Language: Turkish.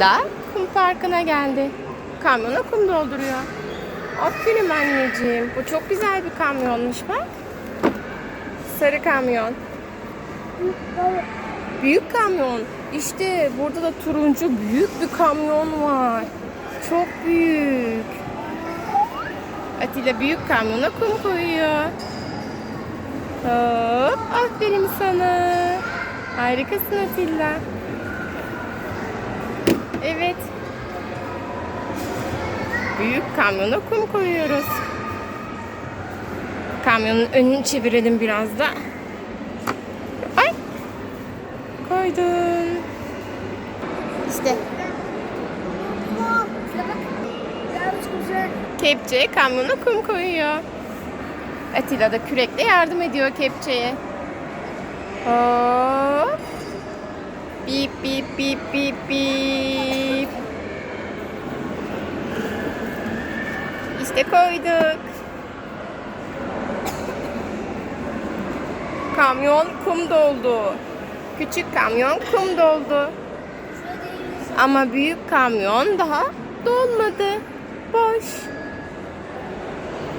Atilla kum parkına geldi. Kamyona kum dolduruyor. Aferin anneciğim. Bu çok güzel bir kamyonmuş bak. Sarı kamyon. Büyük kamyon. İşte burada da turuncu büyük bir kamyon var. Çok büyük. Atilla büyük kamyona kum koyuyor. Hop, aferin sana. Harikasın Atilla. Evet. Büyük kamyona kum koyuyoruz. Kamyonun önünü çevirelim biraz da. Ay. Koydum. İşte kepçe kamyona kum koyuyor. Atilla da kürekle yardım ediyor kepçeye. Hop. Bip bip bip bip bip. İşte koyduk. Kamyon kum doldu. Küçük kamyon kum doldu. Ama büyük kamyon daha dolmadı. Boş.